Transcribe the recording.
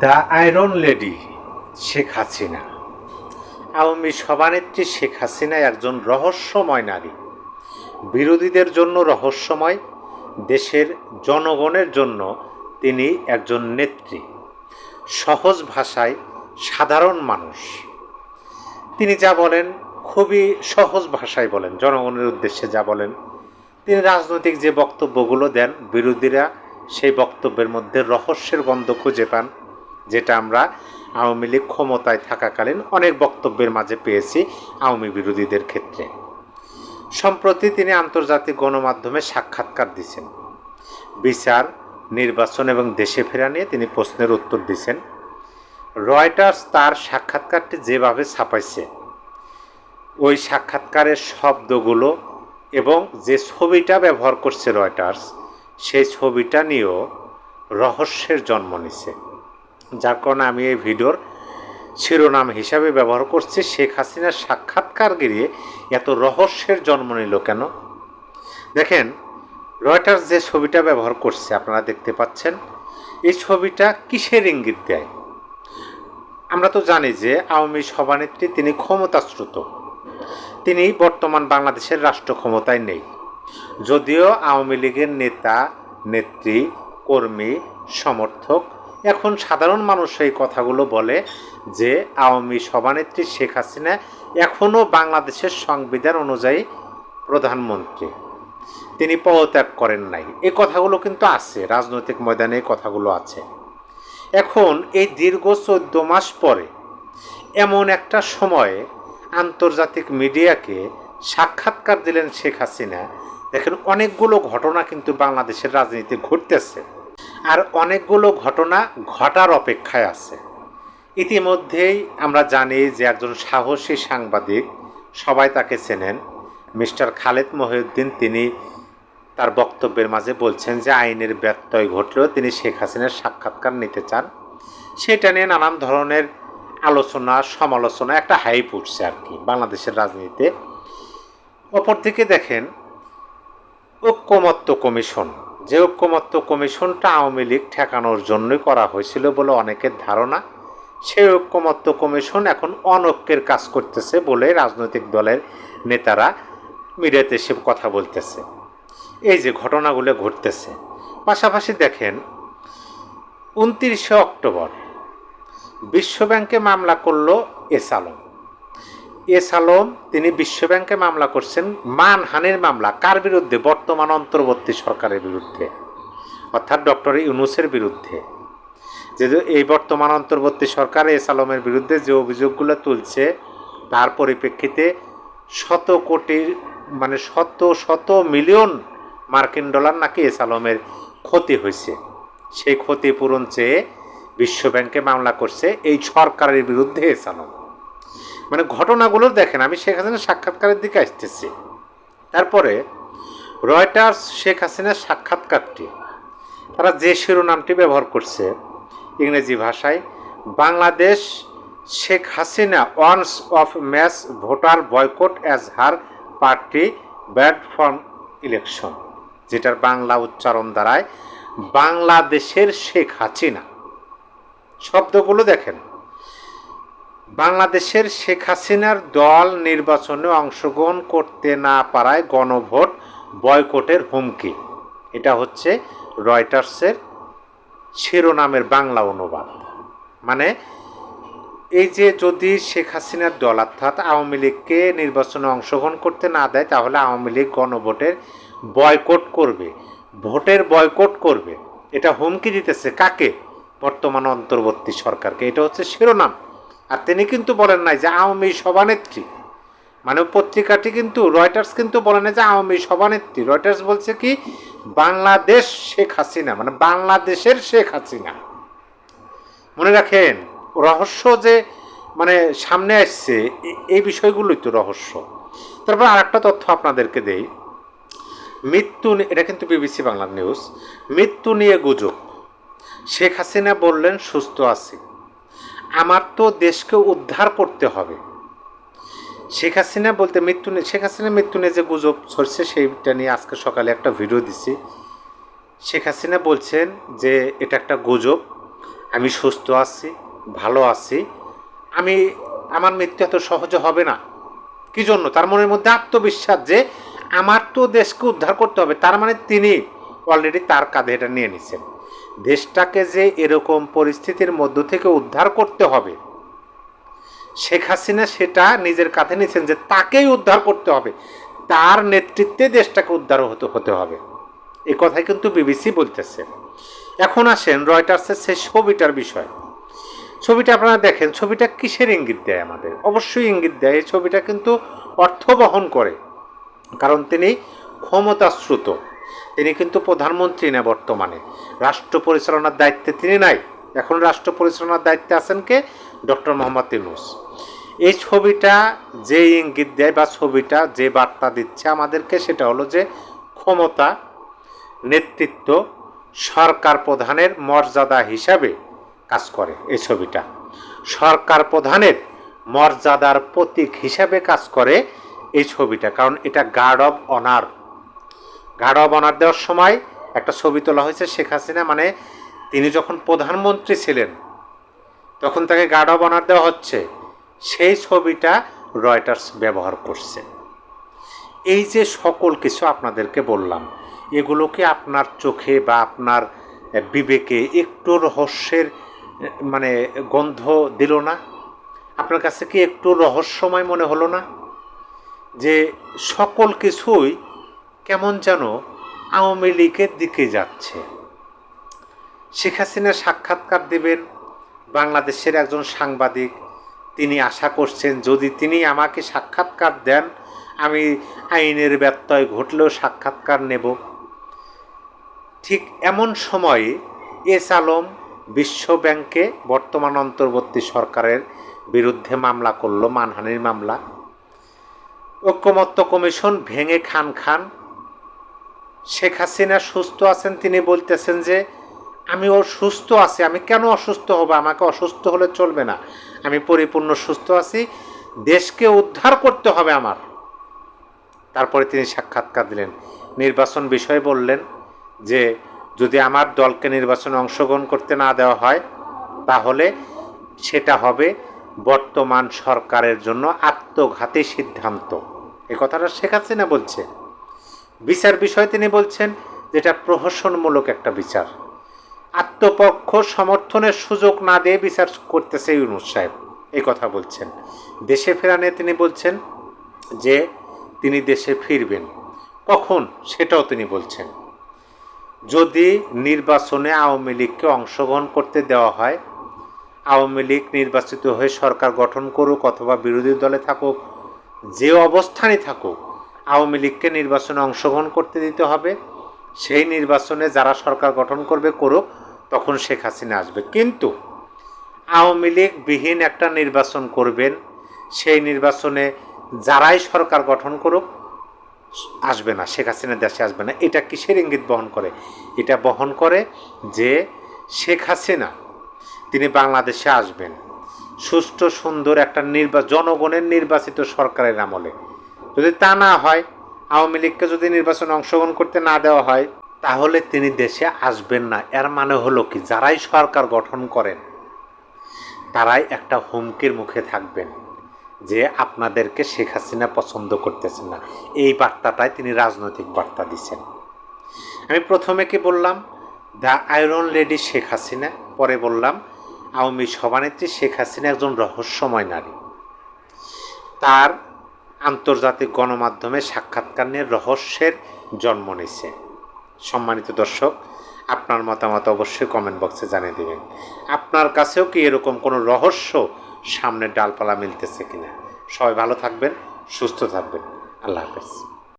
The iron lady, Sheikh Hasina. Awami সভানেত্রী শেখ হাসিনা একজন রহস্যময় নারী। বিরোধীদের জন্য রহস্যময়, দেশের জনগণের জন্য তিনি একজন নেত্রী। সহজ ভাষায় সাধারণ মানুষ। তিনি যা বলেন খুবই সহজ ভাষায় বলেন, জনগণের উদ্দেশ্যে যা বলেন। তিনি রাজনৈতিক যে বক্তব্যগুলো দেন, বিরোধীরা সেই বক্তব্যের মধ্যে রহস্যের গন্ধ খুঁজে পান। যেটা আমরা আওয়ামী লীগ ক্ষমতায় থাকাকালীন অনেক বক্তব্যের মাঝে পেয়েছি আওয়ামী বিরোধীদের ক্ষেত্রে। সম্প্রতি তিনি আন্তর্জাতিক গণমাধ্যমে সাক্ষাৎকার দিয়েছেন বিচার, নির্বাচন এবং দেশে ফেরা নিয়ে তিনি প্রশ্নের উত্তর দিয়েছেন রয়টার্স তার সাক্ষাৎকারটি যেভাবে ছাপাইছে, ওই সাক্ষাৎকারের শব্দগুলো এবং যে ছবিটা ব্যবহার করছে রয়টার্স, সেই ছবিটা নিয়েও রহস্যের জন্ম নিছে। যার কারণে আমি এই ভিডিওর শিরোনাম হিসাবে ব্যবহার করছি, শেখ হাসিনার সাক্ষাৎকার গিরিয়ে এত রহস্যের জন্ম নিল কেন? দেখেন রয়টার্স যে ছবিটা ব্যবহার করছে, আপনারা দেখতে পাচ্ছেন, এই ছবিটা কিসের ইঙ্গিত দেয়? আমরা তো জানি যে আওয়ামী সভানেত্রী তিনি ক্ষমতাশ্রুত তিনি বর্তমান বাংলাদেশের রাষ্ট্র ক্ষমতায় নেই। যদিও আওয়ামী লীগের নেতা, নেত্রী, কর্মী, সমর্থক এখন সাধারণ মানুষ এই কথাগুলো বলে যে আওয়ামী সভানেত্রী শেখ হাসিনা এখনও বাংলাদেশের সংবিধান অনুযায়ী প্রধানমন্ত্রী। তিনি পদত্যাগ করেন নাই। এই কথাগুলো কিন্তু আছে, রাজনৈতিক ময়দানে এই কথাগুলো আছে। এখন এই দীর্ঘ চোদ্দ মাস পরে এমন একটা সময়ে আন্তর্জাতিক মিডিয়াকে সাক্ষাৎকার দিলেন শেখ হাসিনা। দেখেন অনেকগুলো ঘটনা কিন্তু বাংলাদেশের রাজনীতি ঘটতেছে। আর অনেকগুলো ঘটনা ঘটার অপেক্ষায় আছে। ইতিমধ্যেই আমরা জানি যে একজন সাহসী সাংবাদিক সবাই তাকে চেনেন। মিস্টার খালেদ মহিউদ্দিন তিনি তার বক্তব্যের মাঝে বলছেন যে আইনের ব্যত্যয় ঘটলেও তিনি শেখ হাসিনার সাক্ষাৎকার নিতে চান। সেটা নিয়ে নানান ধরনের আলোচনা, সমালোচনা, একটা হাইপ উঠছে আর কি বাংলাদেশের রাজনীতিতে। অপরদিকে দেখেন ঐক্যমত্য কমিশন যে ঐক্যমত্য কমিশনটা আওয়ামী লীগ ঠেকানোর জন্যই করা হয়েছিল বলে অনেকের ধারণা, সেই ঐক্যমত্য কমিশন এখন অনৈক্যের কাজ করতেছে বলে রাজনৈতিক দলের নেতারা মিডিয়াতে এসে কথা বলতেছে। এই যে ঘটনাগুলো ঘটতেছে। পাশাপাশি দেখেন, উনত্রিশে অক্টোবর বিশ্বব্যাংকে মামলা করল এস আলম। এস আলম তিনি বিশ্বব্যাংকে মামলা করছেন, মানহানির মামলা, কার বিরুদ্ধে? বর্তমান অন্তর্বর্তী সরকারের বিরুদ্ধে, অর্থাৎ ডক্টর ইউনুসের বিরুদ্ধে। যেহেতু এই বর্তমান অন্তর্বর্তী সরকার এস আলমের বিরুদ্ধে যে অভিযোগগুলো তুলছে, তার পরিপ্রেক্ষিতে শত কোটির মানে শত শত মিলিয়ন মার্কিন ডলার নাকি এস আলমের ক্ষতি হয়েছে। সেই ক্ষতিপূরণ চেয়ে বিশ্বব্যাংকে মামলা করছে এই সরকারের বিরুদ্ধে এস আলম মানে ঘটনাগুলো দেখেন, আমি শেখ হাসিনার সাক্ষাৎকারের দিকে আসতেছি। তারপরে রয়টার্স শেখ হাসিনার সাক্ষাৎকারটি, তারা যে শিরোনামটি ব্যবহার করছে ইংরেজি ভাষায়, Bangladesh Sheikh Hasina once of match voter boycott as her party bad form election যেটার বাংলা উচ্চারণ দ্বারায় বাংলাদেশের শেখ হাসিনা শব্দগুলো দেখেন। বাংলাদেশের শেখ হাসিনার দল নির্বাচনে অংশগ্রহণ করতে না পারায় গণভোট বয়কটের হুমকি। এটা হচ্ছে রয়টার্সের শিরোনামের বাংলা অনুবাদ। মানে এই যে যদি শেখ হাসিনার দল অর্থাৎ আওয়ামী লীগকে নির্বাচনে অংশগ্রহণ করতে না দেয়, তাহলে আওয়ামী লীগ গণভোটের বয়কট করবে। ভোটের বয়কট করবে। এটা হুমকি দিতেছে কাকে? বর্তমান অন্তর্বর্তী সরকারকে। এটা হচ্ছে শিরোনাম। আর তিনি কিন্তু বলেন নাই যে আওয়ামী সভানেত্রী। মানে পত্রিকাটি কিন্তু রয়টার্স কিন্তু বলে না যে আওয়ামী সভানেত্রী। রয়টার্স বলছে কি, বাংলাদেশ শেখ হাসিনা মানে বাংলাদেশের শেখ হাসিনা। মনে রাখেন, রহস্য যে মানে সামনে আসছে এই বিষয়গুলোই তো রহস্য। তারপর আরেকটা তথ্য আপনাদেরকে দেই। মৃত্যু এটা কিন্তু বিবিসি বাংলা নিউজ মৃত্যু নিয়ে গুজব। শেখ হাসিনা বললেন, সুস্থ আছি। আমার তো দেশকে উদ্ধার করতে হবে। শেখ হাসিনা বলতে মৃত্যু নিয়ে শেখ হাসিনা মৃত্যু নিয়ে যে গুজব ছড়ছে সেইটা নিয়ে আজকে সকালে একটা ভিডিও দিছি। শেখ হাসিনা বলছেন যে এটা একটা গুজব, আমি সুস্থ আছি, ভালো আছি, আমি, আমার মৃত্যু এত সহজে হবে না। কি জন্য? তার মনের মধ্যে আত্মবিশ্বাস যে আমার তো দেশকে উদ্ধার করতে হবে, তার মানে তিনি অলরেডি তার কাঁধে এটা নিয়ে নিছেন। দেশটাকে যে এরকম পরিস্থিতির মধ্য থেকে উদ্ধার করতে হবে। শেখ হাসিনা সেটা নিজের কাঁধে নিয়েছেন যে তাকেই উদ্ধার করতে হবে। তার নেতৃত্বে দেশটাকে উদ্ধার হতে হতে হবে। এই কথাই কিন্তু বিবিসি বলতেছে। এখন আসেন রয়টার্সের সেই ছবিটার বিষয়। ছবিটা আপনারা দেখেন, ছবিটা কিসের ইঙ্গিত দেয় আমাদের? অবশ্যই ইঙ্গিত দেয়, এই ছবিটা কিন্তু অর্থ বহন করে। কারণ তিনি ক্ষমতাশ্রুত তিনি কিন্তু প্রধানমন্ত্রী না বর্তমানে। রাষ্ট্র পরিচালনার দায়িত্বে তিনি নাই। এখন রাষ্ট্র পরিচালনার দায়িত্বে আছেন কে? ডক্টর মোহাম্মদ ইউনুস। এই ছবিটা যে ইঙ্গিত দেয় বা ছবিটা যে বার্তা দিচ্ছে আমাদেরকে সেটা হলো যে ক্ষমতা, নেতৃত্ব, সরকার প্রধানের মর্যাদা হিসাবে কাজ করে এই ছবিটা। সরকার প্রধানের মর্যাদার প্রতীক হিসাবে কাজ করে এই ছবিটা, কারণ এটা guard of honour guard of honour দেওয়ার সময় একটা ছবি তোলা হয়েছে শেখ হাসিনা মানে তিনি যখন প্রধানমন্ত্রী ছিলেন, তখন তাকে গার্ড অব অনার দেওয়া হচ্ছে। সেই ছবিটা রয়টার্স ব্যবহার করছে। এই যে সকল কিছু আপনাদেরকে বললাম, এগুলোকে আপনার চোখে বা আপনার বিবেকে একটু রহস্যের মানে গন্ধ দিল না? আপনার কাছে কি একটু রহস্যময় মনে হলো না? যে সকল কিছুই কেমন যেন আওয়ামী লীগের দিকে যাচ্ছে। শেখ হাসিনা সাক্ষাৎকার দেবেন, বাংলাদেশের একজন সাংবাদিক, তিনি আশা করছেন, যদি তিনি আমাকে সাক্ষাৎকার দেন, আমি আইনের ব্যত্যয় ঘটলেও সাক্ষাৎকার নেব। ঠিক এমন সময়ে এস আলম বিশ্ব ব্যাংকে বর্তমান অন্তর্বর্তী সরকারের বিরুদ্ধে মামলা করল, মানহানির মামলা। ঐক্যমত্য কমিশন ভেঙে খান খান শেখ হাসিনা সুস্থ আছেন, তিনি বলতেছেন যে, আমি ও সুস্থ আছি, আমি কেন অসুস্থ হব? আমাকে অসুস্থ হলে চলবে না। আমি পরিপূর্ণ সুস্থ আছি, দেশকে উদ্ধার করতে হবে আমার। তারপরে তিনি সাক্ষাৎকার দিলেন। নির্বাচন বিষয়ে বললেন যে, যদি আমার দলকে নির্বাচনে অংশগ্রহণ করতে না দেওয়া হয়, তাহলে সেটা হবে বর্তমান সরকারের জন্য আত্মঘাতী সিদ্ধান্ত। এ কথাটা শেখ হাসিনা বলছে। বিচার বিষয়ে তিনি বলছেন, যেটা প্রহসনমূলক একটা বিচার। আত্মপক্ষ সমর্থনের সুযোগ না দিয়ে বিচার করতেছে ইউনুস সাহেব এই কথা বলছেন। দেশে ফেরা নিয়ে তিনি বলছেন যে, তিনি দেশে ফিরবেন। কখন? সেটাও তিনি বলছেন। যদি নির্বাচনে আওয়ামী লীগকে অংশগ্রহণ করতে দেওয়া হয়, আওয়ামী লীগ নির্বাচিত হয়ে সরকার গঠন করুক অথবা বিরোধী দলে থাকুক, যে অবস্থানে থাকুক আওয়ামী লীগকে নির্বাচনে অংশগ্রহণ করতে দিতে হবে। সেই নির্বাচনে যারা সরকার গঠন করবে, করুক, তখন শেখ হাসিনা আসবে। কিন্তু আওয়ামী লীগ বিহীন একটা নির্বাচন করবেন। সেই নির্বাচনে যারাই সরকার গঠন করুক, আসবে না। শেখ হাসিনা দেশে আসবে না। এটা কিসের ইঙ্গিত বহন করে? এটা বহন করে যে শেখ হাসিনা, তিনি বাংলাদেশে আসবেন। সুষ্ঠু, সুন্দর একটা নির্বা, জনগণের নির্বাচিত সরকারের আমলে। যদি তা না হয়, আওয়ামী লীগকে যদি নির্বাচনে অংশগ্রহণ করতে না দেওয়া হয়, তাহলে তিনি দেশে আসবেন না। এর মানে হলো কি? যারাই সরকার গঠন করেন, তারাই একটা হুমকির মুখে থাকবেন যে আপনাদেরকে শেখ হাসিনা পছন্দ করতেছেন না। এই বার্তাটাই তিনি রাজনৈতিক বার্তা দিচ্ছেন আমি প্রথমে কি বললাম? The iron lady Sheikh Hasina পরে বললাম, আওয়ামী সভানেত্রী শেখ হাসিনা একজন রহস্যময় নারী। তার আন্তর্জাতিক গণমাধ্যমে সাক্ষাৎকার নিয়ে রহস্যের জন্ম নিছে সম্মানিত দর্শক, আপনার মতামত অবশ্যই কমেন্ট বক্সে জানিয়ে দেবেন। আপনার কাছেও কি এরকম কোনো রহস্য সামনে ডালপালা মিলতেছে কিনা? সবাই ভালো থাকবেন, সুস্থ থাকবেন। আল্লাহ হাফেজ।